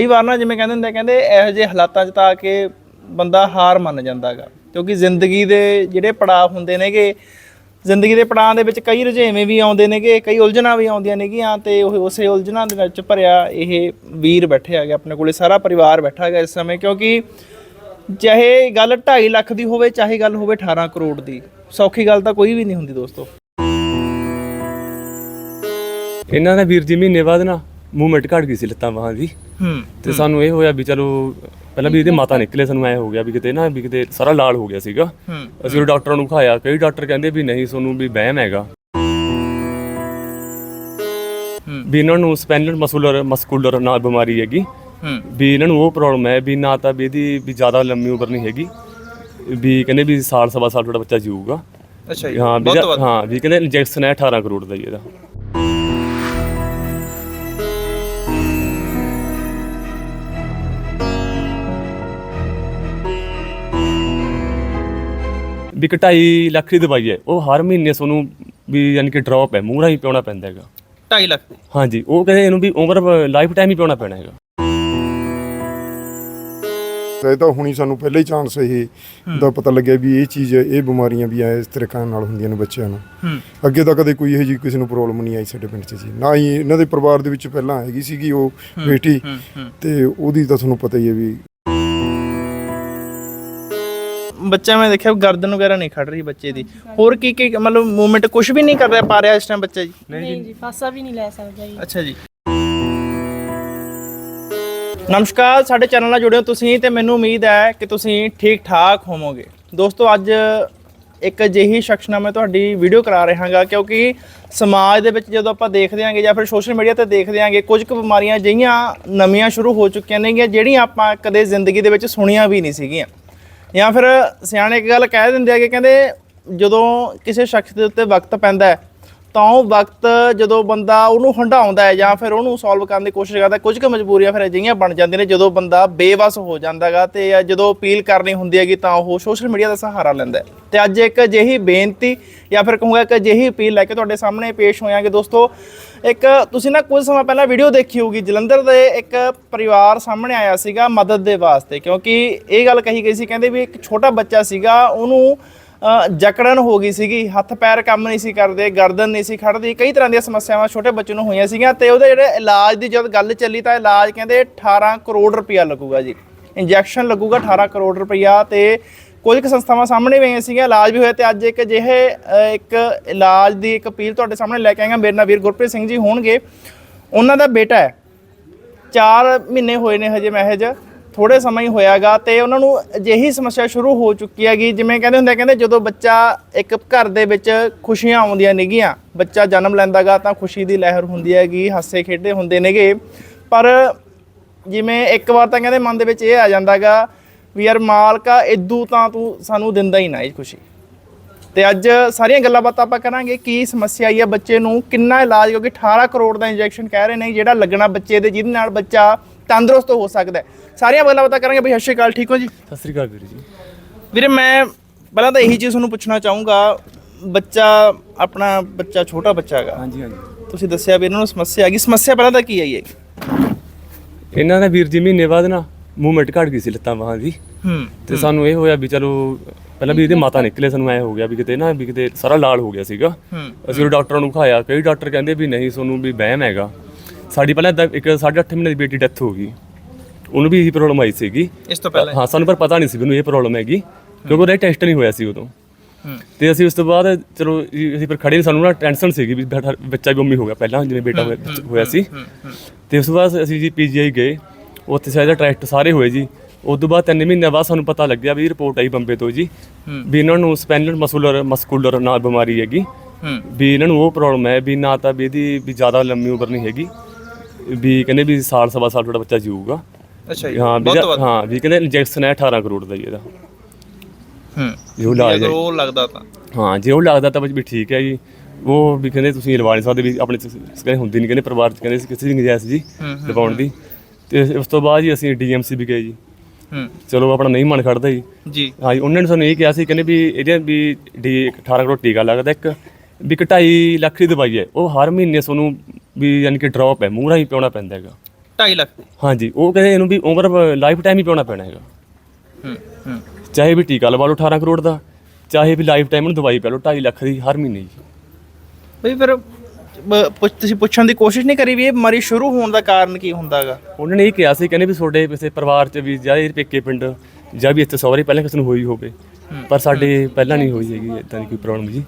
ਕਈ ਵਾਰ ਨਾ ਜਿਵੇਂ ਕਹਿੰਦੇ ਹੁੰਦੇ ਕਹਿੰਦੇ ਇਹੋ ਜਿਹੇ ਹਾਲਾਤਾਂ 'ਚ ਤਾਂ ਆ ਕੇ ਬੰਦਾ ਹਾਰ ਮੰਨ ਜਾਂਦਾਗਾ ਕਿਉਂਕਿ ਜ਼ਿੰਦਗੀ ਦੇ ਜਿਹੜੇ ਪੜਾਅ ਹੁੰਦੇ ਨੇਗੇ, ਜ਼ਿੰਦਗੀ ਦੇ ਪੜਾਅ ਦੇ ਵਿੱਚ ਕਈ ਰੁਝੇਵੇਂ ਵੀ ਆਉਂਦੇ ਨੇਗੇ, ਕਈ ਉਲਝਣਾਂ ਵੀ ਆਉਂਦੀਆਂ ਨੇਗੀਆਂ ਤੇ ਉਹ ਉਸੇ ਉਲਝਣਾਂ ਦੇ ਵਿੱਚ ਭਰਿਆ ਇਹ ਵੀਰ ਬੈਠੇ ਹੈਗੇ, ਆਪਣੇ ਕੋਲੇ ਸਾਰਾ ਪਰਿਵਾਰ ਬੈਠਾ ਹੈਗਾ ਇਸ ਸਮੇਂ, ਕਿਉਂਕਿ ਚਾਹੇ ਗੱਲ 2.5 ਲੱਖ ਦੀ ਹੋਵੇ, ਚਾਹੇ ਗੱਲ ਹੋਵੇ 18 ਕਰੋੜ ਦੀ, ਸੌਖੀ ਗੱਲ ਤਾਂ ਕੋਈ ਵੀ ਨਹੀਂ ਹੁੰਦੀ ਦੋਸਤੋ। ਇਹਨਾਂ ਦਾ ਵੀਰ ਜੀ ਮਹੀਨੇ ਬਾਅਦ ਨਾ ਮੂਵਮੈਂਟ ਘਟ ਗਈ ਸੀ ਲੱਤਾਂ ਬਾਹਾਂ ਦੀ। ਹੂੰ ਤੇ ਸਾਨੂੰ ਇਹ ਹੋਇਆ ਵੀ ਚਲੋ ਪਹਿਲਾਂ ਵੀ ਇਹਦੇ ਮਾਤਾ ਨਿਕਲੇ ਸਾਨੂੰ ਐ ਹੋ ਗਿਆ ਵੀ ਕਿਤੇ ਨਾ ਵੀ ਕਿਤੇ ਸਾਰਾ ਲਾਲ ਹੋ ਗਿਆ ਸੀਗਾ। ਅਸੀਂ ਉਹ ਡਾਕਟਰਾਂ ਨੂੰ ਖਾਇਆ ਕਈ ਡਾਕਟਰ ਕਹਿੰਦੇ ਵੀ ਨਹੀਂ ਤੁਹਾਨੂੰ ਵੀ ਵਹਿਮ ਹੈਗਾ। ਵੀ ਇਹਨਾਂ ਨੂੰ ਸਪੈਨਲ ਮਸੂਲਰ ਮਸਕੂਲਰ ਨਾਲ ਬਿਮਾਰੀ ਹੈਗੀ। ਵੀ ਇਹਨਾਂ ਨੂੰ ਉਹ ਪ੍ਰੋਬਲਮ ਹੈ ਵੀ ਨਾ ਤਾਂ ਵੀ ਇਹਦੀ ਵੀ ਜ਼ਿਆਦਾ ਲੰਮੀ ਉਮਰ ਨਹੀਂ ਹੈਗੀ। ਵੀ ਕਹਿੰਦੇ ਵੀ ਸਾਲ ਸਵਾ ਸਾਲ ਤੁਹਾਡਾ ਬੱਚਾ ਜੀਊਗਾ। ਅੱਛਾ ਜੀ ਹਾਂ ਵੀ ਹਾਂ ਵੀ ਕਹਿੰਦੇ ਇੰਜੈਕਸ਼ਨ ਹੈ 18 ਕਰੋੜ ਦਾ ਜੀ ਇਹਦਾ। ਵੀ ਕਟਾਈ ਲੱਖ ਦੀ ਦਵਾਈ ਹੈ। ਉਹ ਹਰ ਮਹੀਨੇ ਤੁਹਾਨੂੰ ਵੀ ਯਾਨੀ ਕਿ ਡ੍ਰੌਪ ਹੈ ਮੂੰਹ ਰਾਹੀਂ ਪਿਉਣਾ ਪੈਂਦਾ ਹੈਗਾ। 2.5 ਲੱਖ ਦੀ? ਹਾਂਜੀ ਉਹ ਕਹਿੰਦੇ ਇਹਨੂੰ ਵੀ ਉਮਰ ਲਾਈਫ ਟਾਈਮ ਹੀ ਪਿਉਣਾ ਪੈਣਾ ਹੈਗਾ। ਤੇ ਇਹ ਤਾਂ ਹੁਣੀ ਸਾਨੂੰ ਪਹਿਲਾਂ ਹੀ ਚਾਂਸ ਇਹ ਦਾ ਪਤਾ ਲੱਗਿਆ ਵੀ ਇਹ ਚੀਜ਼ ਇਹ ਬਿਮਾਰੀਆਂ ਵੀ ਆ ਇਸ ਤਰੀਕੇ ਨਾਲ ਹੁੰਦੀਆਂ ਨੇ ਬੱਚਿਆਂ ਨੂੰ। ਹੂੰ। ਅੱਗੇ ਤਾਂ ਕਦੇ ਕੋਈ ਇਹੋ ਜਿਹੀ ਕਿਸੇ ਨੂੰ ਪ੍ਰੋਬਲਮ ਨਹੀਂ ਆਈ ਸਾਡੇ ਪਿੰਡ 'ਚ ਜੀ। ਨਾ ਹੀ ਇਹਨਾਂ ਦੇ ਪਰਿਵਾਰ ਦੇ ਵਿੱਚ ਪਹਿਲਾਂ ਹੈਗੀ ਸੀਗੀ ਉਹ ਬੇਟੀ ਹੂੰ ਹੂੰ। ਤੇ ਉਹਦੀ ਤਾਂ ਤੁਹਾਨੂੰ ਪਤਾ ਹੀ ਹੈ ਵੀ ਬੱਚਾ ਮੈਂ ਦੇਖਿਆ ਗਰਦਨ ਵਗੈਰਾ ਨਹੀਂ ਖੜ ਰਹੀ ਬੱਚੇ ਦੀ। ਹੋਰ ਕੀ ਕੀ ਮਤਲਬ ਮੂਵਮੈਂਟ ਕੁਝ ਵੀ ਨਹੀਂ ਕਰ ਰਿਹਾ ਪਾ ਰਿਹਾ ਇਸ ਟਾਈਮ ਬੱਚਾ ਜੀ? ਨਹੀਂ ਜੀ। ਪਾਸਾ ਵੀ ਨਹੀਂ ਲੈ ਸਕਦਾ ਜੀ। ਅੱਛਾ ਜੀ। ਨਮਸਕਾਰ ਸਾਡੇ ਚੈਨਲ ਨਾਲ ਜੁੜੇ ਹੋ ਤੁਸੀਂ ਤੇ ਮੈਨੂੰ ਉਮੀਦ ਹੈ ਕਿ ਤੁਸੀਂ ਠੀਕ ਠਾਕ ਹੋਵੋਗੇ। ਦੋਸਤੋ ਅੱਜ ਇੱਕ ਅਜਿਹੀ ਸ਼ਖਸ ਨਾਲ ਮੈਂ ਤੁਹਾਡੀ ਵੀਡੀਓ ਕਰਾ ਰਿਹਾ ਹਾਂਗਾ ਕਿਉਂਕਿ ਸਮਾਜ ਦੇ ਵਿੱਚ ਜਦੋਂ ਆਪਾਂ ਦੇਖਦੇ ਆਂਗੇ ਜਾਂ ਫਿਰ ਸੋਸ਼ਲ ਮੀਡੀਆ ਤੇ ਦੇਖਦੇ ਆਂਗੇ ਕੁਝ ਕੁ ਬਿਮਾਰੀਆਂ ਅਜਿਹੀਆਂ ਨਵੀਆਂ ਸ਼ੁਰੂ ਹੋ ਚੁੱਕੀਆਂ ਨੇਗੀਆਂ ਜਿਹੜੀਆਂ ਆਪਾਂ ਕਦੇ ਜ਼ਿੰਦਗੀ ਦੇ ਵਿੱਚ ਸੁਣੀਆਂ ਵੀ ਨਹੀਂ ਸੀਗੀਆਂ। ਜਾਂ ਫਿਰ ਸਿਆਣੇ ਇੱਕ ਗੱਲ ਕਹਿ ਦਿੰਦੇ ਆ ਕਿ ਕਹਿੰਦੇ ਜਦੋਂ ਕਿਸੇ ਸ਼ਖਸ ਦੇ ਉੱਤੇ ਵਕਤ ਪੈਂਦਾ ਹੈ ਤਾਂ ਉਹ ਵਕਤ ਜਦੋਂ ਬੰਦਾ ਉਹਨੂੰ ਹੰਡਾਉਂਦਾ ਹੈ ਜਾਂ ਫਿਰ ਉਹਨੂੰ ਸੋਲਵ ਕਰਨ ਦੀ ਕੋਸ਼ਿਸ਼ ਕਰਦਾ ਕੁਝ ਕੁ ਮਜਬੂਰੀਆਂ ਫਿਰ ਅਜਿਹੀਆਂ ਬਣ ਜਾਂਦੀਆਂ ਨੇ ਜਦੋਂ ਬੰਦਾ ਬੇਵਸ ਹੋ ਜਾਂਦਾਗਾ ਤੇ ਜਦੋਂ ਅਪੀਲ ਕਰਨੀ ਹੁੰਦੀ ਹੈਗੀ ਤਾਂ ਉਹ ਸੋਸ਼ਲ ਮੀਡੀਆ ਦਾ ਸਹਾਰਾ ਲੈਂਦਾ ਹੈ। ਤੇ ਅੱਜ ਇੱਕ ਅਜਿਹੀ ਬੇਨਤੀ ਜਾਂ ਫਿਰ ਕਹੂੰਗਾ ਇੱਕ ਅਜਿਹੀ ਅਪੀਲ ਲੈ ਕੇ ਤੁਹਾਡੇ ਸਾਹਮਣੇ ਪੇਸ਼ ਹੋਇਆਂਗੇ ਦੋਸਤੋ, ਇੱਕ ਤੁਸੀਂ ਨਾ ਕੁਝ ਸਮਾਂ ਪਹਿਲਾਂ ਵੀਡੀਓ ਦੇਖੀ ਹੋਊਗੀ, ਜਲੰਧਰ ਦੇ ਇੱਕ ਪਰਿਵਾਰ ਸਾਹਮਣੇ ਆਇਆ ਸੀਗਾ ਮਦਦ ਦੇ ਵਾਸਤੇ ਕਿਉਂਕਿ ਇਹ ਗੱਲ ਕਹੀ ਗਈ ਸੀ, ਕਹਿੰਦੇ ਵੀ ਇੱਕ ਛੋਟਾ ਬੱਚਾ ਸੀਗਾ, ਉਹਨੂੰ ਜਕੜਨ ਹੋ ਗਈ ਸੀਗੀ, ਹੱਥ ਪੈਰ ਕੰਮ ਨਹੀਂ ਸੀ ਕਰਦੇ, ਗਰਦਨ ਨਹੀਂ ਸੀ ਖੜਦੀ, ਕਈ ਤਰ੍ਹਾਂ ਦੀਆਂ ਸਮੱਸਿਆਵਾਂ ਛੋਟੇ ਬੱਚੇ ਨੂੰ ਹੋਈਆਂ ਸੀਗੀਆਂ ਤੇ ਉਹਦੇ ਜਿਹੜੇ ਇਲਾਜ ਦੀ ਜਦ ਗੱਲ ਚੱਲੀ ਤਾਂ ਇਲਾਜ ਕਹਿੰਦੇ 18 ਕਰੋੜ ਰੁਪਇਆ ਲੱਗੂਗਾ ਜੀ। ਇੰਜੈਕਸ਼ਨ ਲੱਗੂਗਾ 18 ਕਰੋੜ ਰੁਪਇਆ ਤੇ ਕੁਝ ਕੁ ਸੰਸਥਾਵਾਂ ਸਾਹਮਣੇ ਵੀ ਆਈਆਂ ਸੀਗੀਆਂ, ਇਲਾਜ ਵੀ ਹੋਇਆ ਤੇ ਅੱਜ ਇੱਕ ਅਜਿਹੇ ਇੱਕ ਇਲਾਜ ਦੀ ਇੱਕ ਅਪੀਲ ਤੁਹਾਡੇ ਸਾਹਮਣੇ ਲੈ ਕੇ ਆਏਗਾ ਮੇਰੇ ਨਾਲ ਵੀਰ ਗੁਰਪ੍ਰੀਤ ਸਿੰਘ ਜੀ ਹੋਣਗੇ। ਉਹਨਾਂ ਦਾ ਬੇਟਾ ਹੈ। 4 ਮਹੀਨੇ ਹੋਏ ਨੇ ਹਜੇ ਮਹਿਜ ਥੋੜੇ ਸਮਾਂ ਹੀ ਹੋਇਆਗਾ ਤੇ ਉਹਨਾਂ ਨੂੰ ਅਜਿਹੀ ਸਮੱਸਿਆ ਸ਼ੁਰੂ ਹੋ ਚੁੱਕੀ ਹੈਗੀ, ਜਿਵੇਂ ਕਹਿੰਦੇ ਹੁੰਦੇ ਕਹਿੰਦੇ ਜਦੋਂ ਬੱਚਾ ਇੱਕ ਘਰ ਦੇ ਵਿੱਚ ਖੁਸ਼ੀਆਂ ਆਉਂਦੀਆਂ ਨੇਗੀਆਂ, ਬੱਚਾ ਜਨਮ ਲੈਂਦਾਗਾ ਤਾਂ ਖੁਸ਼ੀ ਦੀ ਲਹਿਰ ਹੁੰਦੀ ਹੈਗੀ, ਹਾਸੇ ਖੇਡੇ ਹੁੰਦੇ ਨੇਗੇ। ਪਰ ਜਿਵੇਂ ਇੱਕ ਵਾਰ ਤਾਂ ਕਹਿੰਦੇ ਮਨ ਦੇ ਵਿੱਚ ਇਹ ਆ ਜਾਂਦਾਗਾ ਵੀ ਯਾਰ ਮਾਲਕਾ ਇਦੂ ਤਾਂ ਤੂੰ ਸਾਨੂੰ ਦਿੰਦਾ ਹੀ ਨਾ ਇਹ ਖੁਸ਼ੀ। ਤੇ ਅੱਜ ਸਾਰੀਆਂ ਗੱਲਾਂ ਬਾਤਾਂ ਆਪਾਂ ਕਰਾਂਗੇ, ਕੀ ਸਮੱਸਿਆ ਆਈ ਹੈ ਬੱਚੇ ਨੂੰ, ਕਿੰਨਾ ਇਲਾਜ, ਕਿਉਂਕਿ 18 ਕਰੋੜ ਦਾ ਇੰਜੈਕਸ਼ਨ ਕਹਿ ਰਹੇ ਨੇ, ਜਿਹੜਾ ਲੱਗਣਾ ਬੱਚੇ ਦੇ, ਜਿਹਦੇ ਨਾਲ ਬੱਚਾ ਤੰਦਰੁਸਤ ਹੋ ਸਕਦਾ ਹੈ। ਸਾਰੀਆਂ ਗੱਲਾਂ ਬਾਤਾਂ ਕਰਾਂਗੇ। ਬਈ ਸਤਿ ਸ਼੍ਰੀ ਅਕਾਲ। ਠੀਕ ਹੋ ਜੀ? ਸਤਿ ਸ੍ਰੀ ਅਕਾਲ ਵੀਰ ਜੀ। ਵੀਰੇ ਮੈਂ ਪਹਿਲਾਂ ਤਾਂ ਇਹੀ ਚੀਜ਼ ਤੁਹਾਨੂੰ ਪੁੱਛਣਾ ਚਾਹੂੰਗਾ। ਬੱਚਾ ਆਪਣਾ ਬੱਚਾ ਛੋਟਾ ਬੱਚਾ ਹੈਗਾ। ਹਾਂਜੀ ਹਾਂਜੀ। ਤੁਸੀਂ ਦੱਸਿਆ ਵੀ ਇਹਨਾਂ ਨੂੰ ਸਮੱਸਿਆ ਆ ਗਈ ਸਮੱਸਿਆ ਪਹਿਲਾਂ ਤਾਂ ਕੀ ਆਈ ਹੈ? ਇਹਨਾਂ ਦਾ ਵੀਰ ਜੀ ਮਹੀਨੇ ਬਾਅਦ ਨਾ ਮੂਵਮੈਂਟ ਘਟ ਗਈ ਸੀ ਲੱਤਾਂ ਬਾਹਾਂ ਦੀ। ਹੂੰ ਤੇ ਸਾਨੂੰ ਇਹ ਹੋਇਆ ਵੀ ਚਲੋ ਪਹਿਲਾਂ ਵੀ ਇਹਦੇ ਮਾਤਾ ਨਿਕਲੇ ਸਾਨੂੰ ਐ ਹੋ ਗਿਆ ਵੀ ਕਿਤੇ ਨਾ ਵੀ ਕਿਤੇ ਸਾਰਾ ਲਾਲ ਹੋ ਗਿਆ ਸੀਗਾ। ਹੂੰ। ਅਸੀਂ ਉਹ ਡਾਕਟਰਾਂ ਨੂੰ ਖਾਇਆ ਕਈ ਡਾਕਟਰ ਕਹਿੰਦੇ ਵੀ ਨਹੀਂ ਤੁਹਾਨੂੰ ਵੀ ਵਹਿਮ ਹੈਗਾ। ਸਾਡੀ ਪਹਿਲਾਂ ਏਦਾਂ ਇੱਕ 8.5 ਮਹੀਨੇ ਦੀ ਬੇਟੀ ਡੈਥ ਹੋ ਗਈ। ਉਹਨੂੰ ਵੀ ਇਹੀ ਪ੍ਰੋਬਲਮ ਆਈ ਸੀਗੀ। ਇਸ ਤੋਂ ਪਹਿਲਾਂ ਹਾਂ? ਸਾਨੂੰ ਪਰ ਪਤਾ ਨਹੀਂ ਸੀ ਵੀ ਉਹਨੂੰ ਇਹ ਪ੍ਰੋਬਲਮ ਹੈਗੀ ਕਿਉਂਕਿ ਉਹਦਾ ਟੈਸਟ ਨਹੀਂ ਹੋਇਆ ਸੀ ਉਦੋਂ। ਤੇ ਅਸੀਂ ਉਸ ਤੋਂ ਬਾਅਦ ਚਲੋ ਜੀ ਅਸੀਂ ਫਿਰ ਖੜੇ ਸਾਨੂੰ ਨਾ ਟੈਨਸ਼ਨ ਸੀਗੀ ਵੀ ਬੈਠਾ- ਬੱਚਾ ਵੀ ਮੰਮੀ ਹੋ ਗਿਆ ਪਹਿਲਾਂ ਜਿਵੇਂ ਬੇਟਾ ਹੋਇਆ- ਸੀ। ਤੇ ਉਸ ਤੋਂ ਬਾਅਦ ਅਸੀਂ ਜੀ ਪੀਜੀਆਈ ਗਏ। ਉੱਥੇ ਸਾਡਾ ਟੈਸਟ ਸਾਰੇ ਹੋਏ ਜੀ। ਉਸ ਤੋਂ ਬਾਅਦ ਤਿੰਨ ਮਹੀਨਿਆਂ ਬਾਅਦ ਸਾਨੂੰ ਪਤਾ ਲੱਗਿਆ ਵੀ ਰਿਪੋਰਟ ਆਈ ਬੰਬੇ ਤੋਂ ਜੀ। ਵੀ ਇਹਨਾਂ ਨੂੰ ਸਪੈਨਲ ਮਸੂਲਰ ਮਸਕੂਲਰ ਨਾਲ ਬਿਮਾਰੀ ਹੈਗੀ। ਵੀ ਇਹਨਾਂ ਨੂੰ ਉਹ ਪ੍ਰੋਬਲਮ ਹੈ ਵੀ ਨਾ ਤਾਂ ਵੀ ਇਹਦੀ ਵੀ ਜ਼ਿਆਦਾ ਲੰਮੀ ਉਮਰ ਨਹੀਂ ਹੈਗੀ। ਵੀ ਕਹਿੰਦੇ ਵੀ ਸਾਲ ਸਵਾ ਸਾਲ ਤੁਹਾਡਾ ਬੱਚਾ ਜੀਊਗਾ। ਅੱਛਾ ਜੀ ਹਾਂ ਵੀ ਬਹੁਤ ਇਹਦਾ- ਹਾਂ ਵੀ ਕਹਿੰਦੇ ਇੰਜੈਕਸ਼ਨ ਹੈ 18 ਕਰੋੜ ਦਾ ਜੀ ਇਹਦਾ। ਹੂੰ ਜੋ ਹੈ। ਉਹ ਲੱਗਦਾ ਤਾਂ। ਹਾਂ ਜੇ ਉਹ ਲੱਗਦਾ ਤਾਂ ਵੀ ਠੀਕ ਹੈ ਜੀ। ਉਹ ਵੀ ਕਹਿੰਦੇ ਤੁਸੀਂ ਲਵਾ ਨਹੀਂ ਸਕਦੇ ਵੀ ਆਪਣੇ ਚ ਕਹਿੰਦੇ ਹੁੰਦੀ ਨਹੀਂ ਕਹਿੰਦੇ ਪਰਿਵਾਰ ਚ ਕਹਿੰਦੇ ਸੀ ਕਿਸੇ ਦੀ ਗੁੰਜਾਇਸ਼ ਜੀ ਲਵਾਉਣ ਦੀ। ਤੇ ਉਸ ਤੋਂ ਬਾਅਦ ਜੀ ਅਸੀਂ ਡੀਐਮਸੀ ਵੀ ਗਏ ਜੀ। ਹੂੰ। ਚਲੋ ਆਪਣਾ ਨਹੀਂ ਮਨ ਖੜਦਾ ਜੀ। ਜੀ। ਹਾਂ ਜੀ ਉਹਨਾਂ ਨੇ ਸਾਨੂੰ ਇਹ ਕਿਹਾ ਸੀ ਕਹਿੰਦੇ ਵੀ ਇਹਦੇ ਵੀ ਡੀ 18 ਕਰੋੜ ਟੀਕਾ ਲੱਗਦਾ ਇੱਕ ਵੀ 2.5 ਲੱਖ ਦੀ ਦਵਾਈ ਹੈ। ਉਹ ਹਰ ਮਹੀਨੇ ਤੁਹਾਨੂੰ ਵੀ ਯਾਨੀ ਕਿ ਡ੍ਰੌਪ ਹੈ ਮੂੰਹ ਰਾਹੀਂ ਪਿਉਣਾ ਪੈਂਦਾ ਹੈਗਾ। 2.5 ਲੱਖ। ਦੀ ਹਾਂਜੀ ਉਹ ਕਹਿੰਦੇ ਇਹਨੂੰ ਵੀ ਉਮਰ ਲਾਈਫ ਟਾਈਮ ਹੀ ਪਾਉਣਾ ਪੈਣਾ ਹੈਗਾ। ਹੂੰ ਹੂੰ। ਚਾਹੇ ਵੀ ਟੀਕਾ ਲਵਾ ਲਓ 18 ਕਰੋੜ ਦਾ ਚਾਹੇ ਵੀ ਲਾਈਫ ਟਾਈਮ ਨੂੰ ਦਵਾਈ ਪਾ ਲਓ 2.5 ਲੱਖ ਦੀ ਹਰ ਮਹੀਨੇ ਜੀ। ਬਈ ਫਿਰ ਬ- ਪੁੱਛ- ਤੁਸੀਂ ਪੁੱਛਣ ਦੀ ਕੋਸ਼ਿਸ਼ ਨਹੀਂ ਕਰੀ ਵੀ ਇਹ ਬਿਮਾਰੀ ਸ਼ੁਰੂ ਹੋਣ ਦਾ ਕਾਰਨ ਕੀ ਹੁੰਦਾਗਾ ਉਹਨਾਂ ਨੇ ਇਹ ਕਿਹਾ ਸੀ ਕਹਿੰਦੇ ਵੀ ਤੁਹਾਡੇ ਕਿਸੇ ਪਰਿਵਾਰ 'ਚ ਵੀ ਜਾਂ ਇਹ ਪੇਕੇ ਪਿੰਡ ਜਾਂ ਵੀ ਇੱਥੇ ਸਹੁਰੇ ਪਹਿਲਾਂ ਕਿਸੇ ਨੂੰ ਹੋਈ ਹੋਵੇ ਪਰ ਸਾਡੇ ਪਹਿਲਾਂ ਨਹੀਂ ਹੋਈ ਹੈਗੀ ਇਦਾਂ ਦੀ ਕੋਈ ਪ੍ਰੋਬਲਮ ਜੀ।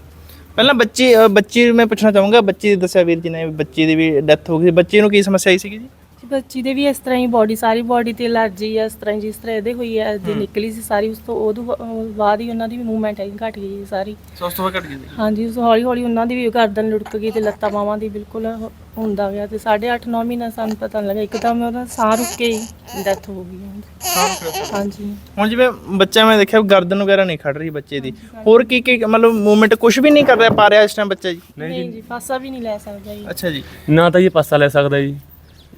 ਪਹਿਲਾਂ ਬੱਚੀ ਅ, ਬੱਚੀ ਮੈਂ ਪੁੱਛਣਾ ਚਾਹੂੰਗਾ ਬੱਚੀ ਦੱਸਿਆ ਵੀਰ ਜੀ ਨੇ ਬੱਚੀ ਦੀ ਵੀ ਡੈਥ ਹੋ ਗਈ ਸੀ। ਬੱਚੀ ਨੂੰ ਕੀ ਸਮੱਸਿਆ ਆਈ ਸੀਗੀ ਜੀ ਬੱਚੀ ਦੇ ਵੀ ਇਸ ਤਰ੍ਹਾਂ ਹੀ ਬਾਡੀ ਸਾਰੀ ਬਾਡੀ ਤੇ ਅਲਰਜੀ ਆ ਇਸ ਤਰ੍ਹਾਂ ਹੀ ਜਿਸ ਤਰ੍ਹਾਂ ਇਹਦੇ ਹੋਈ ਹੈ। ਜੇ ਨਿਕਲੀ ਸੀ ਸਾਰੀ ਉਸ ਤੋਂ ਉਦੋਂ ਬਾ- ਅਹ ਬਾਅਦ ਹੀ ਉਹਨਾਂ ਦੀ ਵੀ ਮੂਵਮੈਂਟ ਹੈ ਘਟ ਗਈ ਸੀ ਸਾਰੀ। ਹੋ ਘਟ ਗਈ ਸੀ? ਹਾਂਜੀ ਉਸ ਹੌਲੀ ਹੌਲੀ ਉਹਨਾਂ ਦੀ ਵੀ ਗਰਦਨ ਲੁੜਕ ਗਈ ਤੇ ਲੱਤਾਂ ਬਾਹਾਂ ਦੀ ਬਿਲਕੁਲ ਹੋ- ਹੁੰਦਾ ਗਿਆ ਤੇ 8.5 9 ਮਹੀਨਾ ਸਾਨੂੰ ਪਤਾ ਨਹੀਂ ਲੱਗਾ ਇੱਕਦਮ ਉਹਦਾ ਸਾਹ ਰੁਕ ਕੇ ਹੀ ਡੈਥ ਹੋ ਗਈ ਉਹਦੀ। ਹਾਂਜੀ। ਹੁਣ ਜਿਵੇਂ ਬੱਚਾ ਮੈਂ ਦੇਖਿਆ ਗਰਦਨ ਵਗੈਰਾ ਨਹੀਂ ਖੜ ਰਹੀ ਬੱਚੇ ਦੀ। ਹੋਰ ਕੀ ਕੀ ਮਤਲਬ ਮੂਵਮੈਂਟ ਕੁਝ ਵੀ ਨਹੀਂ ਕਰ ਰਿਹਾ ਪਾ ਰਿਹਾ ਇਸ ਟਾਈਮ ਬੱਚਾ ਜੀ? ਨਹੀਂ ਜੀ ਫਾਸਾ ਵੀ ਨਹੀਂ ਲੈ ਸਕਦਾ ਜੀ। ਅੱਛਾ ਜੀ। ਨਾ ਤਾਂ ਇਹ ਪਾਸਾ ਲੈ ਸਕਦਾ ਜੀ।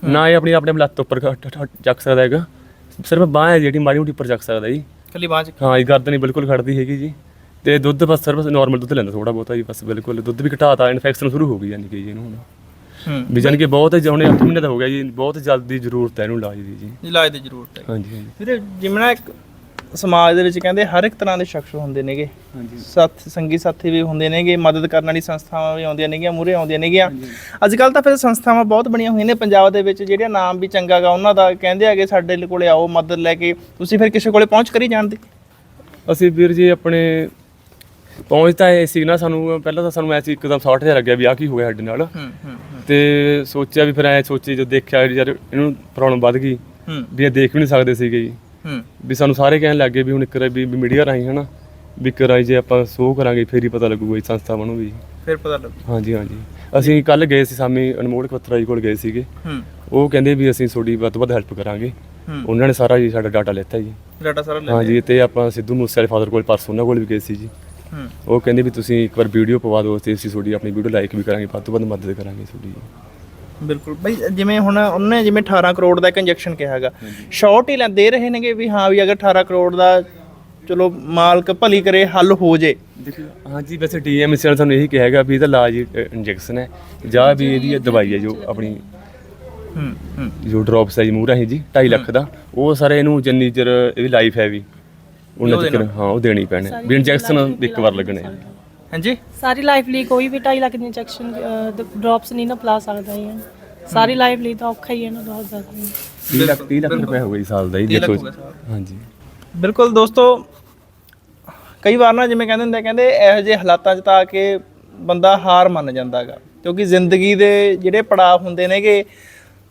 ਨਾ ਇਹ ਆਪਣੀ ਆਪਣੇ ਲੱਤ ਉੱਪਰ ਚੱਕ ਸਕਦਾ ਹੈਗਾ। ਸਿਰਫ ਬਾਹ ਹੈ ਜਿਹੜੀ ਮਾੜੀ ਮੋਟੀ ਉੱਪਰ ਚੱਕ ਸਕਦਾ ਜੀ। ਕੱਲੀ ਬਾਂਹ ਚ? ਹਾਂ ਇਹ ਗਰਦਨ ਹੀ ਬਿਲਕੁਲ ਖੜਦੀ ਹੈਗੀ ਜੀ। ਤੇ ਦੁੱਧ ਬਸ ਸਿਰਫ ਨਾਰਮਲ ਦੁੱਧ ਲੈਂਦਾ ਥੋੜਾ ਬਹੁਤਾ ਜੀ ਬਸ ਬਿਲਕੁਲ। ਦੁੱਧ ਵੀ ਘਟਾਤਾ ਇਨਫੈਕਸ਼ਨ ਸ਼ੁਰੂ ਹੋ ਗਈ ਯਾਨੀ ਕਿ ਜੀ ਇਹਨੂੰ ਹੁਣ। ਹੂੰ। ਵੀ ਜਾਨੀ ਕਿ ਬਹੁਤ ਜਿਉਣੇ 8 ਮਹੀਨੇ ਦਾ ਹੋ ਗਿਆ ਜੀ ਬਹੁਤ ਜਲਦੀ ਜ਼ਰੂਰਤ ਹੈ ਇਹਨੂੰ ਇਲਾਜ ਦੀ ਜੀ। ਇਲਾਜ ਦੀ ਜ਼ਰੂਰਤ ਹੈ। ਹਾਂਜੀ ਹਾਂਜੀ। ਵੀਰੇ ਜਿਵੇਂ ਨਾ ਇੱਕ ਸਮਾਜ ਦੇ ਵਿੱਚ ਕਹਿੰਦੇ ਹਰ ਇੱਕ ਤਰ੍ਹਾਂ ਦੇ ਸ਼ਖਸ ਹੁੰਦੇ ਨੇਗੇ। ਸਾਥ ਸੰਗੀ ਸਾਥੀ ਵੀ ਹੁੰਦੇ ਨੇਗੇ ਮਦਦ ਕਰਨ ਵਾਲੀ ਸੰਸਥਾਵਾਂ ਵੀ ਆਉਂਦੀਆਂ ਨੇਗੀਆਂ ਮੂਰੇ ਆਉਂਦੀਆਂ ਨੇਗੀਆਂ। ਅੱਜ ਕੱਲ ਤਾਂ ਫਿਰ ਸੰਸਥਾਵਾਂ ਬਹੁਤ ਬਣੀਆਂ ਹੋਈਆਂ ਨੇ ਪੰਜਾਬ ਦੇ ਵਿੱਚ ਜਿਹੜਿਆ ਨਾਮ ਵੀ ਚੰਗਾ ਗਾ ਉਹਨਾਂ ਦਾ ਕਹਿੰਦੇ ਹੈਗੇ ਸਾਡੇ ਕੋਲੇ ਆਓ ਮਦਦ ਲੈ ਕੇ ਤੁਸੀਂ ਫਿਰ ਕਿਸੇ ਕੋਲੇ ਪਹੁੰਚ ਕਰੀ ਜਾਣਦੇ ਅਸੀਂ ਵੀਰ ਜੀ ਆਪਣੇ ਪਹੁੰਚ ਤਾਂ ਇਹ ਸੀ ਨਾ ਸਾਨੂੰ ਪਹਿਲਾਂ ਤਾਂ ਸਾਨੂੰ ਐਸੀ ਇੱਕਦਮ ਸ਼ਾਰਟ ਜਿਹਾ ਲੱਗਿਆ ਵੀ ਆ ਕੀ ਹੋ ਗਿਆ ਸਾਡੇ ਨਾਲ। ਤੇ ਸੋਚਿਆ ਵੀ ਫਿਰ ਐ ਸੋਚੀ ਜਦੋਂ ਦੇਖਿਆ ਯਾਰ ਇਹਨੂੰ ਪ੍ਰੋਬਲਮ ਵੱਧ ਗਈ। ਵੀ ਇਹ ਦੇਖ ਵੀ ਨਹੀਂ ਸਕਦੇ ਸੀਗੇ ਜੀ। ਵੀ ਸਾਨੂੰ ਸਾਰੇ ਕਹਿਣ ਲੱਗੇ ਵੀ ਹੁਣ ਇੱਕ ਵਾਰ ਵੀ ਮੀਡੀਆ ਰਾਹੀਂ ਹਨਾ ਵੀ ਇੱਕ ਜੇ ਆਪਾਂ ਸ਼ੋਅ ਕਰਾਂਗੇ ਫੇਰ ਹੀ ਪਤਾ ਲੱਗੂਗਾ ਇਸ ਸੰਸਥਾ ਬਣੂ ਵੀ। ਫਿਰ ਪਤਾ ਲੱਗੂ। ਹਾਂਜੀ ਹਾਂਜੀ। ਅਸੀਂ ਕੱਲ ਗਏ ਸੀ ਸਾਮੀ ਅਨਮੋਲ ਕਤਰਾ ਜੀ ਕੋਲ ਗਏ ਸੀਗੇ। ਹੂੰ। ਉਹ ਕਹਿੰਦੇ ਵੀ ਅਸੀਂ ਤੁਹਾਡੀ ਵੱਧ ਤੋਂ ਵੱਧ ਹੈਲਪ ਕਰਾਂਗੇ। ਹੂੰ। ਉਹਨਾਂ ਨੇ ਸਾਰਾ ਜੀ ਸਾਡਾ ਡਾਟਾ ਲਿੱਤਾ ਜੀ। ਡਾਟਾ ਸਾਰਾ ਲੈ ਹਾਂਜੀ ਤੇ ਆਪਾਂ ਸਿੱਧੂ ਮੂਸੇ ਵਾਲੇ ਫਾਦਰ ਕੋਲ ਪਰਸੋਂ ਉਹਨਾਂ ਕੋਲ ਵੀ ਗਏ ਸੀ ਜੀ। ਹੂੰ। ਉਹ ਕਹਿੰਦੇ ਵੀ ਤੁਸੀਂ ਇੱਕ ਵਾਰ ਵੀਡੀਓ ਪਵਾ ਦਿਓ ਤੇ ਅਸੀਂ ਤੁਹਾਡੀ ਆਪਣੀ ਵੀਡੀਓ ਲਾਈਕ ਵੀ ਕਰਾਂਗੇ ਵੱਧ ਤੋਂ ਵੱਧ ਮਦਦ ਕਰਾਂਗੇ ਤੁਹਾਡੀ ਬਿਲਕੁਲ। ਬਈ ਜਿਵੇਂ ਹੁਣ ਉਹਨੇ ਜਿਵੇਂ 18 ਕਰੋੜ ਦਾ ਇੱਕ ਇੰਜੈਕਸ਼ਨ ਕਿਹਾ ਹੈਗਾ। ਸ਼ਾਰਟ ਹੀ ਲੈ ਦੇ ਰਹੇ ਨੇਗੇ ਵੀ ਹਾਂ ਵੀ ਅਗਰ 18 ਕਰੋੜ ਦਾ ਚਲੋ ਮਾਲਕ ਭਲੀ ਕਰੇ ਹੱਲ ਹੋ ਜੇ। ਹਾਂਜੀ ਵੈਸੇ ਡੀਐਮਸੀ ਨੇ ਸਾਨੂੰ ਇਹੀ ਕਿਹਾ ਹੈਗਾ ਵੀ ਇਹਦਾ ਇਲਾਜ ਇੰਜੈਕਸ਼ਨ ਹੈ। ਜਾਂ ਵੀ ਇਹਦੀ ਦਵਾਈ ਹੈ ਜੋ ਆਪਣੀ ਹੂੰ ਹੂੰ। ਜੋ ਡ੍ਰੌਪਸ ਹੈ ਜੀ ਮੂਹਰਾ ਹੈ ਜੀ 2.5 ਲੱਖ ਦਾ। ਉਹ ਸਾਰੇ ਇਹਨੂੰ ਜਿੰਨੀ ਚਿਰ ਇਹਦੀ ਲਾਈਫ ਹੈ ਵੀ ਉਹਨਾਂ ਤੱਕ ਹਾਂ ਉਹ ਦੇਣੀ ਪੈਣੀ। ਵੀ ਇੰਜੈਕਸ਼ਨ ਇੱਕ ਵਾਰ ਲੱਗਣੇ। ਹਾਂਜੀ? ਸਾਰੀ ਲਾਈਫ ਲਈ ਕੋਈ ਵੀ 2.5 ਲੱਖ ਦੀ ਇੰਜੈਕਸ਼ਨ ਡ੍ਰੌਪਸ ਨਹੀਂ ਨਾ ਪਲਾ ਸਕਦਾ ਇਹ ਸਾਰੀ ਲਾਈਫ ਲਈ ਤਾਂ ਔਖਾ ਹੀ ਹੈ ਨਾ ਬਹੁਤ ਜ਼ਿਆਦਾ। 30 ਲੱਖ 30 ਲੱਖ ਰੁਪਏ ਹੋ ਗਈ ਸਾਲ ਦਾ ਜੀ ਦੇਖੋ ਹਾਂਜੀ। ਬਿਲਕੁਲ ਦੋਸਤੋ ਕਈ ਵਾਰ ਨਾ ਜਿਵੇਂ ਕਹਿੰਦੇ ਹੁੰਦੇ ਆ, ਕਹਿੰਦੇ ਇਹੋ ਜਿਹੇ ਹਾਲਾਤਾਂ 'ਚ ਤਾਂ ਆ ਕੇ ਬੰਦਾ ਹਾਰ ਮੰਨ ਜਾਂਦਾਗਾ ਕਿਉਂਕਿ ਜ਼ਿੰਦਗੀ ਦੇ ਜਿਹੜੇ ਪੜਾਅ ਹੁੰਦੇ ਨੇਗੇ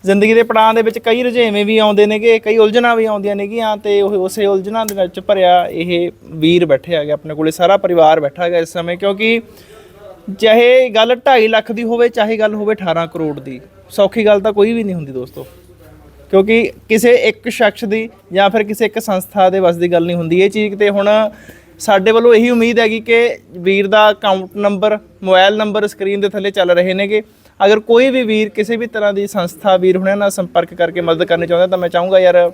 ਜ਼ਿੰਦਗੀ ਦੇ ਪੜਾਅ ਦੇ ਵਿੱਚ ਕਈ ਰੁਝੇਵੇਂ ਵੀ ਆਉਂਦੇ ਨੇਗੇ, ਕਈ ਉਲਝਣਾਂ ਵੀ ਆਉਂਦੀਆਂ ਨੇਗੀਆਂ ਤੇ ਉਹ ਉਸੇ ਉਲਝਣਾਂ ਦੇ ਵਿੱਚ ਭਰਿਆ ਇਹ ਵੀਰ ਬੈਠੇ ਹੈਗੇ, ਆਪਣੇ ਕੋਲੇ ਸਾਰਾ ਪਰਿਵਾਰ ਬੈਠਾ ਹੈਗਾ ਇਸ ਸਮੇਂ, ਕਿਉਂਕਿ ਚਾਹੇ ਗੱਲ 2.5 ਲੱਖ ਦੀ ਹੋਵੇ, ਚਾਹੇ ਗੱਲ ਹੋਵੇ 18 ਕਰੋੜ ਦੀ, ਸੌਖੀ ਗੱਲ ਤਾਂ ਕੋਈ ਵੀ ਨਹੀਂ ਹੁੰਦੀ ਦੋਸਤੋ। ਕਿਉਂਕਿ ਕਿਸੇ ਇੱਕ ਸ਼ਖਸ ਦੀ ਜਾਂ ਫਿਰ ਕਿਸੇ ਇੱਕ ਸੰਸਥਾ ਦੇ ਵੱਸ ਦੀ ਗੱਲ ਨਹੀਂ ਹੁੰਦੀ। ਇਹ ਚੀਜ਼ ਤੇ ਹੁਣ ਸਾਡੇ ਵੱਲੋਂ ਇਹੀ ਉਮੀਦ ਹੈਗੀ ਕਿ ਵੀਰ ਦਾ account number mobile number screen ਦੇ ਥੱਲੇ ਚੱਲ ਰਹੇ ਨੇਗੇ। ਅਗਰ ਕੋਈ ਵੀ ਵੀਰ, ਕਿਸੇ ਵੀ ਤਰ੍ਹਾਂ ਦੀ ਸੰਸਥਾ ਵੀਰ ਹੁਣਾਂ ਨਾਲ ਸੰਪਰਕ ਕਰਕੇ ਮਦਦ ਕਰਨੀ ਚਾਹੁੰਦਾ, ਤਾਂ ਮੈਂ ਚਾਹੂੰਗਾ ਯਾਰ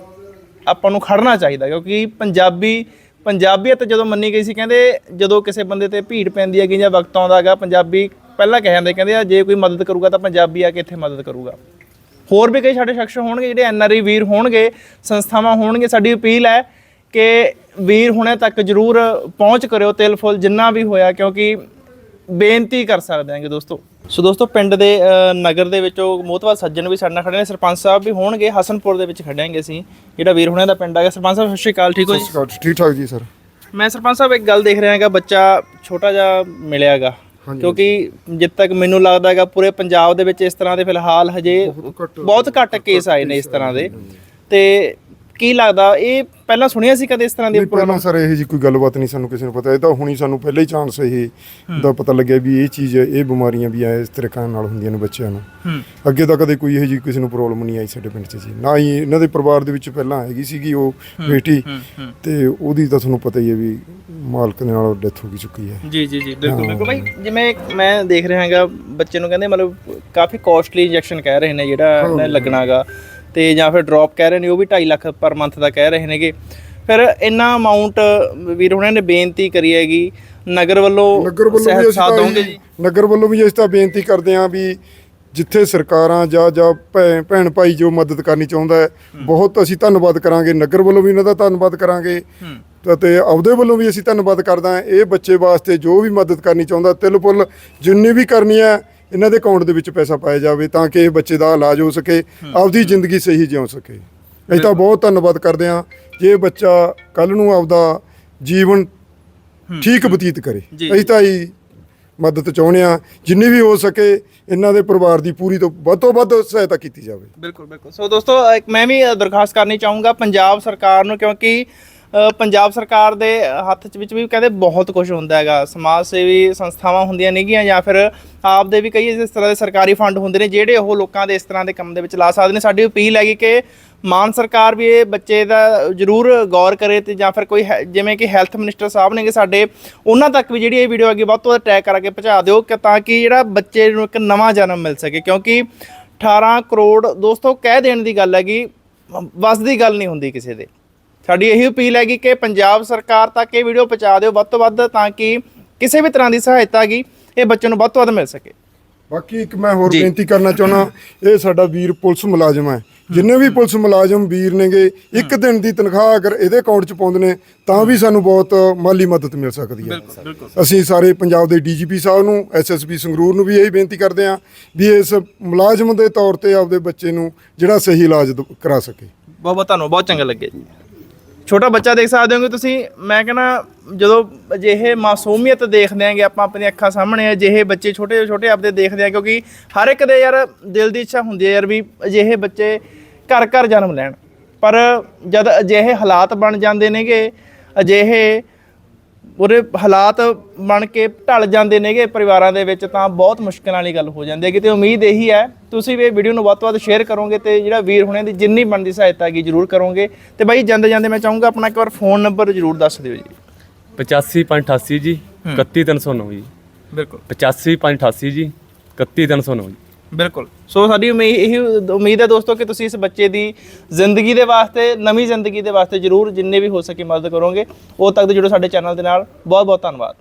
ਆਪਾਂ ਨੂੰ ਖੜਨਾ ਚਾਹੀਦਾ, ਕਿਉਂਕਿ ਪੰਜਾਬੀ, ਪੰਜਾਬੀਅਤ ਜਦੋਂ ਮੰਨੀ ਗਈ ਸੀ, ਕਹਿੰਦੇ ਜਦੋਂ ਕਿਸੇ ਬੰਦੇ ਤੇ ਭੀੜ ਪੈਂਦੀ ਹੈਗੀ ਜਾਂ ਵਕਤ ਆਉਂਦਾ ਹੈਗਾ, ਪੰਜਾਬੀ ਪਹਿਲਾਂ ਕਹਿ ਜਾਂਦੇ, ਕਹਿੰਦੇ ਆ, ਜੇ ਕੋਈ ਮਦਦ ਕਰੂਗਾ ਤਾਂ ਪੰਜਾਬੀ ਆ ਕੇ ਇੱਥੇ ਮਦਦ ਕਰੂਗਾ। ਹੋਰ ਵੀ ਕਈ ਸਾਡੇ ਸ਼ਖਸ ਹੋਣਗੇ, ਜਿਹੜੇ ਐਨਆਰਆਈ ਵੀਰ ਹੋਣਗੇ, ਸੰਸਥਾਵਾਂ ਹੋਣਗੇ, ਸਾਡੀ ਅਪੀਲ ਹੈ ਕਿ ਵੀਰ ਹੁਣੇ ਤੱਕ ਜਰੂਰ ਪਹੁੰਚ ਕਰਿਓ, ਤਿਲ ਫੁੱਲ ਜਿੰਨਾ ਵੀ ਹੋਇਆ, ਕਿਉਂਕਿ ਬੇਨਤੀ ਕਰ ਸਕਦੇ ਹਾਂਗੇ ਦੋਸਤੋ। ਸੋ ਦੋਸਤੋ ਪਿੰਡ ਦੇ ਨਗਰ ਦੇ ਵਿੱਚੋਂ ਮੋਤਵਾਲ ਸੱਜਣ ਵੀ ਸਾਡੇ ਨਾਲ ਖੜੇ ਨੇ। ਸਰਪੰਚ ਸਾਹਿਬ ਵੀ ਹੋਣਗੇ ਹਸਨਪੁਰ ਦੇ ਵਿੱਚ ਖੜਿਆਂਗੇ ਅਸੀਂ। ਜਿਹੜਾ ਵੀਰ ਹੁਣੇ ਦਾ ਪਿੰਡ ਹੈਗਾ ਸਰਪੰਚ ਸਾਹਿਬ ਸਤਿ ਸ਼੍ਰੀ ਅਕਾਲ ਠੀਕ ਹੋ ਜੀ? ਠੀਕ ਠਾਕ ਜੀ ਸਰ। ਮੈਂ ਸਰਪੰਚ ਸਾਹਿਬ ਇੱਕ ਗੱਲ ਦੇਖ ਰਿਹਾ ਹੈਗਾ ਬੱਚਾ ਛੋਟਾ ਜਿਹਾ ਮਿਲਿਆਗਾ ਕਿਉਂਕਿ ਜਿੱਦ ਤੱਕ ਮੈਨੂੰ ਲੱਗਦਾ ਹੈਗਾ ਪੂਰੇ ਪੰਜਾਬ ਦੇ ਵਿੱਚ ਇਸ ਤਰ੍ਹਾਂ ਦੇ ਫਿਲਹਾਲ ਹਜੇ ਬਹੁਤ ਘੱਟ ਕੇਸ ਆਏ ਨੇ ਇਸ ਤਰ੍ਹਾਂ ਦੇ। ਤੇ ਕੀ ਲੱਗਦਾ? ਇਹ ਪਹਿਲਾਂ ਸੁਣਿਆ ਸੀ ਕਦੇ ਇਸ ਤਰ੍ਹਾਂ ਦੀ ਨਹੀਂ ਪਹਿਲਾਂ ਸਰ ਇਹ ਜੀ ਕੋਈ ਗੱਲਬਾਤ ਨਹੀਂ ਸਾਨੂੰ ਕਿਸੇ ਨੂੰ ਪਤਾ। ਇਹ ਤਾਂ ਹੁਣੀ ਸਾਨੂੰ ਪਹਿਲਾਂ ਹੀ ਚਾਂਸ ਇਹ ਦਾ ਪਤਾ ਲੱਗਿਆ ਵੀ ਇਹ ਚੀਜ਼ ਇਹ ਬਿਮਾਰੀਆਂ ਵੀ ਆ ਇਸ ਤਰੀਕੇ ਨਾਲ ਹੁੰਦੀਆਂ ਨੇ ਬੱਚਿਆਂ ਨੂੰ। ਹੂੰ। ਅੱਗੇ ਤਾਂ ਕਦੇ ਕੋਈ ਇਹ ਜੀ ਕਿਸੇ ਨੂੰ ਪ੍ਰੋਬਲਮ ਨਹੀਂ ਆਈ ਸਾਡੇ ਪਿੰਡ 'ਚ ਜੀ। ਨਾ ਹੀ ਇਹਨਾਂ ਦੇ ਪਰਿਵਾਰ ਦੇ ਵਿੱਚ ਪਹਿਲਾਂ ਹੈਗੀ ਸੀਗੀ ਉਹ ਬੇਟੀ। ਤੇ ਉਹਦੀ ਤਾਂ ਤੁਹਾਨੂੰ ਪਤਾ ਹੀ ਹੈ ਵੀ ਮਾਲਕ ਦੇ ਨਾਲ ਡੈਥ ਹੋ ਗਈ ਚੁੱਕੀ ਹੈ। ਜੀ ਜੀ ਜੀ ਬਿਲਕੁਲ ਬਿਲਕੁਲ। ਭਾਈ ਜਿਵੇਂ ਮੈਂ ਦੇਖ ਰਿਹਾ ਹੈਗਾ ਬੱਚੇ ਨੂੰ ਕਹਿੰਦੇ ਮਤਲਬ ਕਾਫੀ ਕੋਸਟਲੀ ਇੰਜੈਕਸ਼ਨ ਕਹਿ ਰਹੇ ਨੇ ਜਿਹੜਾ ਲੱਗਣਾਗਾ। ਤੇ ਜਾਂ ਫਿਰ ਡ੍ਰੌਪ ਕਹਿ ਰਹੇ ਨੇ ਉਹ ਵੀ 2.5 ਲੱਖ ਪਰ ਮੰਥ ਦਾ ਕਹਿ ਰਹੇ ਨੇਗੇ। ਫਿਰ ਇੰਨਾ ਅਮਾਉਂਟ ਵੀਰ ਹੁਣਾਂ ਨੇ ਬੇਨਤੀ ਕਰੀ ਹੈਗੀ ਨਗਰ ਵੱਲੋਂ ਨਗਰ ਵੱਲੋਂ ਵੀ ਅਸੀਂ ਦੋਗੇ ਜੀ। ਨਗਰ ਵੱਲੋਂ ਵੀ ਅਸੀਂ ਤਾਂ ਬੇਨਤੀ ਕਰਦੇ ਹਾਂ ਵੀ ਜਿੱਥੇ ਸਰਕਾਰਾਂ ਜਾਂ ਜਾਂ ਭੈਣ ਭਾਈ ਜੋ ਮਦਦ ਕਰਨੀ ਚਾਹੁੰਦਾ ਹੈ ਬਹੁਤ ਅਸੀਂ ਧੰਨਵਾਦ ਕਰਾਂਗੇ। ਨਗਰ ਵੱਲੋਂ ਵੀ ਇਹਨਾਂ ਦਾ ਧੰਨਵਾਦ ਕਰਾਂਗੇ। ਤਾਂ ਤੇ ਆਪਦੇ ਵੱਲੋਂ ਵੀ ਅਸੀਂ ਧੰਨਵਾਦ ਕਰਦਾ ਹਾਂ। ਇਹ ਬੱਚੇ ਵਾਸਤੇ ਜੋ ਵੀ ਮਦਦ ਕਰਨੀ ਚਾਹੁੰਦਾ ਤਿਲ ਪੁੱਲ ਜਿੰਨੀ ਵੀ ਕਰਨੀ ਹੈ ਇਹਨਾਂ ਦੇ ਅਕਾਊਂਟ ਦੇ ਵਿੱਚ ਪੈਸਾ ਪਾਇਆ ਜਾਵੇ ਤਾਂ ਕਿ ਇਹ ਬੱਚੇ ਦਾ ਇਲਾਜ ਹੋ ਸਕੇ ਆਪਦੀ ਜ਼ਿੰਦਗੀ ਸਹੀ ਜਿਉ ਸਕੇ। ਅਸੀਂ ਤਾਂ ਬਹੁਤ ਧੰਨਵਾਦ ਕਰਦੇ ਹਾਂ ਜੇ ਬੱਚਾ ਕੱਲ ਨੂੰ ਆਪਦਾ ਜੀਵਨ ਠੀਕ ਬਤੀਤ ਕਰੇ। ਅਸੀਂ ਤਾਂ ਹੀ ਮਦਦ ਚਾਹੁੰਦੇ ਹਾਂ ਜਿੰਨੀ ਵੀ ਹੋ ਸਕੇ ਇਹਨਾਂ ਦੇ ਪਰਿਵਾਰ ਦੀ ਪੂਰੀ ਤੋਂ ਵੱਧ ਤੋਂ ਵੱਧ ਸਹਾਇਤਾ ਕੀਤੀ ਜਾਵੇ। ਬਿਲਕੁਲ ਬਿਲਕੁਲ। ਸੋ ਦੋਸਤੋ ਇੱਕ ਮੈਂ ਵੀ ਦਰਖਾਸਤ ਕਰਨੀ ਚਾਹੂੰਗਾ ਪੰਜਾਬ ਸਰਕਾਰ ਨੂੰ ਕਿਉਂਕਿ ਪੰਜਾਬ ਸਰਕਾਰ ਦੇ ਹੱਥ ਚ ਵਿੱਚ ਵੀ ਕਹਿੰਦੇ ਬਹੁਤ ਕੁਝ ਹੁੰਦਾ ਹੈਗਾ। ਸਮਾਜ ਸੇਵੀ ਸੰਸਥਾਵਾਂ ਹੁੰਦੀਆਂ ਨੇਗੀਆਂ ਜਾਂ ਫਿਰ ਆਪ ਦੇ ਵੀ ਕਈ ਇਸ ਤਰ੍ਹਾਂ ਦੇ ਸਰਕਾਰੀ ਫੰਡ ਹੁੰਦੇ ਨੇ ਜਿਹੜੇ ਉਹ ਲੋਕਾਂ ਦੇ ਇਸ ਤਰ੍ਹਾਂ ਦੇ ਕੰਮ ਦੇ ਵਿੱਚ ਲਾ ਸਕਦੇ ਨੇ। ਸਾਡੀ ਅਪੀਲ ਹੈਗੀ ਕਿ ਮਾਨ ਸਰਕਾਰ ਵੀ ਇਹ ਬੱਚੇ ਦਾ ਜ਼ਰੂਰ ਗੌਰ ਕਰੇ ਤੇ ਜਾਂ ਫਿਰ ਕੋਈ ਹੈ- ਜਿਵੇਂ ਕਿ ਹੈਲਥ ਮਿਨਿਸਟਰ ਸਾਹਿਬ ਨੇਗੇ ਸਾਡੇ, ਉਹਨਾਂ ਤੱਕ ਵੀ ਜਿਹੜੀ ਇਹ ਵੀਡੀਓ ਹੈਗੀ ਵੱਧ ਤੋਂ ਵੱਧ ਟੈਗ ਕਰਕੇ ਪਹੁੰਚਾ ਦਿਓ ਕਿ ਤਾਂ ਕਿ ਜਿਹੜਾ ਬੱਚੇ ਨੂੰ ਇੱਕ ਨਵਾਂ ਜਨਮ ਮਿਲ ਸਕੇ। ਕਿਉਂਕਿ 18 ਕਰੋੜ ਦੋਸਤੋ ਕਹਿ ਦੇਣ ਦੀ ਗੱਲ ਹੈਗੀ ਵਸ ਦੀ ਗੱਲ ਨਹੀਂ ਹੁੰਦੀ ਕਿਸੇ ਦੇ। ਸਾਡੀ ਇਹੀ ਅਪੀਲ ਹੈਗੀ ਕਿ ਪੰਜਾਬ ਸਰਕਾਰ ਤੱਕ ਇਹ ਵੀਡੀਓ ਪਹੁੰਚਾ ਦਿਓ ਵੱਧ ਤੋਂ ਵੱਧ ਤਾਂ ਕਿ ਕਿਸੇ ਵੀ ਤਰ੍ਹਾਂ ਦੀ ਸਹਾਇਤਾ ਹੈਗੀ ਇਹ ਬੱਚੇ ਨੂੰ ਵੱਧ ਤੋਂ ਵੱਧ ਮਿਲ ਸਕੇ। ਬਾਕੀ ਇੱਕ ਮੈਂ ਹੋਰ। ਬੇਨਤੀ ਕਰਨਾ ਚਾਹੁੰਦਾ ਇਹ ਸਾਡਾ ਵੀਰ ਪੁਲਿਸ ਮੁਲਾਜ਼ਮ ਹੈ। ਜਿੰਨੇ ਵੀ ਪੁਲਿਸ ਮੁਲਾਜ਼ਮ ਵੀਰ ਨੇਗੇ ਇੱਕ ਦਿਨ ਦੀ ਤਨਖਾਹ ਅਗਰ ਇਹਦੇ ਅਕਾਊਂਟ 'ਚ ਪਾਉਂਦੇ ਨੇ ਤਾਂ ਵੀ ਸਾਨੂੰ ਬਹੁਤ ਮਾਲੀ ਮਦਦ ਮਿਲ ਸਕਦੀ ਹੈ। ਅਸੀਂ ਸਾਰੇ ਪੰਜਾਬ ਦੇ ਡੀਜੀਪੀ ਸਾਹਿਬ ਨੂੰ ਐਸਐਸਪੀ ਸੰਗਰੂਰ ਨੂੰ ਵੀ ਇਹੀ ਬੇਨਤੀ ਕਰਦੇ ਹਾਂ ਵੀ ਇਸ ਮੁਲਾਜ਼ਮ ਦੇ ਤੌਰ ਤੇ ਆਪਦੇ ਬੱਚੇ ਨੂੰ ਜਿਹੜਾ ਸਹੀ ਇਲਾਜ ਕਰਾ ਸਕੇ। ਬਹੁਤ ਬਹੁਤ ਤੁਹਾਨੂੰ ਬਹੁਤ ਚੰਗਾ ਲੱਗਿਆ ਜੀ। ਛੋਟਾ ਬੱਚਾ ਦੇਖ ਸਕਦੇ ਹੋਗੇ ਤੁਸੀਂ, ਮੈਂ ਕਹਿੰਦਾ ਜਦੋਂ ਅਜਿਹੇ ਮਾਸੂਮੀਅਤ ਦੇਖਦੇ ਆਂਗੇ, ਆਪਾਂ ਆਪਣੀਆਂ ਅੱਖਾਂ ਸਾਹਮਣੇ ਅਜਿਹੇ ਬੱਚੇ ਛੋਟੇ ਛੋਟੇ ਆਪਦੇ ਦੇਖਦੇ ਆ, ਕਿਉਂਕਿ ਹਰ ਇੱਕ ਦੇ ਯਾਰ ਦਿਲ ਦੀ ਇੱਛਾ ਹੁੰਦੀ ਹੈ ਯਾਰ ਵੀ ਅਜਿਹੇ ਬੱਚੇ ਘਰ ਘਰ ਜਨਮ ਲੈਣ। ਪਰ ਜਦ ਅਜਿਹੇ ਹਾਲਾਤ ਬਣ ਜਾਂਦੇ ਨੇਗੇ, ਅਜਿਹੇ ਉਹਦੇ ਹਾਲਾਤ ਬਣ ਕੇ ਢਲ ਜਾਂਦੇ ਨੇਗੇ ਪਰਿਵਾਰਾਂ ਦੇ ਵਿੱਚ ਤਾਂ ਬਹੁਤ ਮੁਸ਼ਕਿਲ ਵਾਲੀ ਗੱਲ ਹੋ ਜਾਂਦੀ ਹੈ ਕਿ ਤੇ ਉਮੀਦ ਇਹੀ ਹੈ ਤੁਸੀਂ ਵੀ ਇਹ ਵੀਡੀਓ ਨੂੰ ਵੱਧ ਤੋਂ ਵੱਧ ਸ਼ੇਅਰ ਕਰੋਗੇ ਤੇ ਜਿਹੜਾ ਵੀਰ ਹੁਣਿਆਂ ਦੀ ਜਿੰਨੀ ਬਣਦੀ ਸਹਾਇਤਾ ਹੈਗੀ ਜਰੂਰ ਕਰੋਗੇ ਤੇ ਬਾਈ ਜਾਂਦੇ ਜਾਂਦੇ ਮੈਂ ਚਾਹੂੰਗਾ ਆਪਣਾ ਇੱਕ ਵਾਰ ਫੋਨ ਨੰਬਰ ਜਰੂਰ ਦੱਸ ਦਿਓ ਜੀ। 85588 ਜੀ 31309 ਜੀ। ਬਿਲਕੁਲ। 85588 ਜੀ 31309 ਜੀ। ਬਿਲਕੁਲ। ਸੋ ਸਾਡੀ ਉਮੀਦ ਇਹੀ ਉਮੀਦ ਹੈ ਦੋਸਤੋ ਕਿ ਤੁਸੀਂ ਇਸ ਬੱਚੇ ਦੀ ਜ਼ਿੰਦਗੀ ਦੇ ਵਾਸਤੇ, ਨਵੀਂ ਜ਼ਿੰਦਗੀ ਦੇ ਵਾਸਤੇ ਜਰੂਰ ਜਿੰਨੇ ਵੀ ਹੋ ਸਕੇ ਮਦਦ ਕਰੋਗੇ। ਉਹ ਤੱਕ ਦੇ ਜੁੜੋ ਸਾਡੇ ਚੈਨਲ ਦੇ ਨਾਲ। ਬਹੁਤ ਬਹੁਤ ਧੰਨਵਾਦ।